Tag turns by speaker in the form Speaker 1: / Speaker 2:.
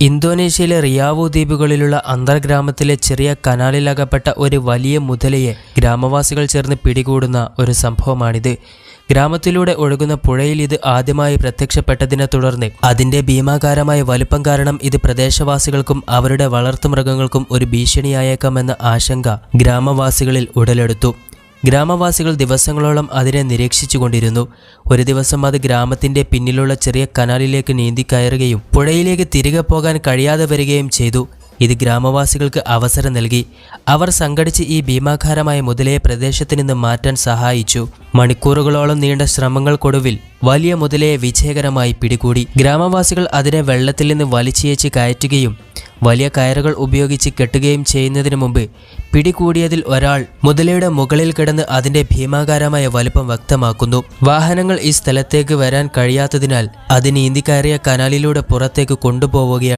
Speaker 1: ഇന്തോനേഷ്യയിലെ റിയാവു ദ്വീപുകളിലുള്ള അന്തർഗ്രാമത്തിലെ ചെറിയ കനാലിലകപ്പെട്ട ഒരു വലിയ മുതലയെ ഗ്രാമവാസികൾ ചേർന്ന് പിടികൂടുന്ന ഒരു സംഭവമാണിത്. ഗ്രാമത്തിലൂടെ ഒഴുകുന്ന പുഴയിൽ ഇത് ആദ്യമായി പ്രത്യക്ഷപ്പെട്ടതിനെ തുടർന്ന് അതിന്റെ ഭീമാകാരമായ വലുപ്പം കാരണം ഇത് പ്രദേശവാസികൾക്കും അവരുടെ വളർത്തുമൃഗങ്ങൾക്കും ഒരു ഭീഷണിയായേക്കാമെന്ന ആശങ്ക ഗ്രാമവാസികളിൽ ഉടലെടുത്തു. ഗ്രാമവാസികൾ ദിവസങ്ങളോളം അതിനെ നിരീക്ഷിച്ചുകൊണ്ടിരുന്നു. ഒരു ദിവസം അത് ഗ്രാമത്തിന്റെ പിന്നിലുള്ള ചെറിയ കനാലിലേക്ക് നീന്തി കയറുകയും പുഴയിലേക്ക് തിരികെ പോകാൻ കഴിയാതെ വരികയും ചെയ്തു. ഇത് ഗ്രാമവാസികൾക്ക് അവസരം നൽകി. അവർ സംഘടിച്ച് ഈ ഭീമാകാരമായ മുതലയെ പ്രദേശത്ത് നിന്ന് മാറ്റാൻ സഹായിച്ചു. മണിക്കൂറുകളോളം നീണ്ട ശ്രമങ്ങൾക്കൊടുവിൽ വലിയ മുതലയെ വിജയകരമായി പിടികൂടി. ഗ്രാമവാസികൾ അതിനെ വെള്ളത്തിൽ നിന്ന് വലിച്ചേച്ച് കയറ്റുകയും വലിയ കയറുകൾ ഉപയോഗിച്ച് കെട്ടുകയും ചെയ്യുന്നതിന് മുമ്പ് പിടികൂടിയതിൽ ഒരാൾ മുതലയുടെ മുകളിൽ കിടന്ന് അതിന്റെ ഭീമാകാരമായ വലുപ്പം വ്യക്തമാക്കുന്നു. വാഹനങ്ങൾ ഈ സ്ഥലത്തേക്ക് വരാൻ കഴിയാത്തതിനാൽ അത് നീന്തി കയറിയ കനാലിലൂടെ പുറത്തേക്ക് കൊണ്ടുപോവുകയാണ്.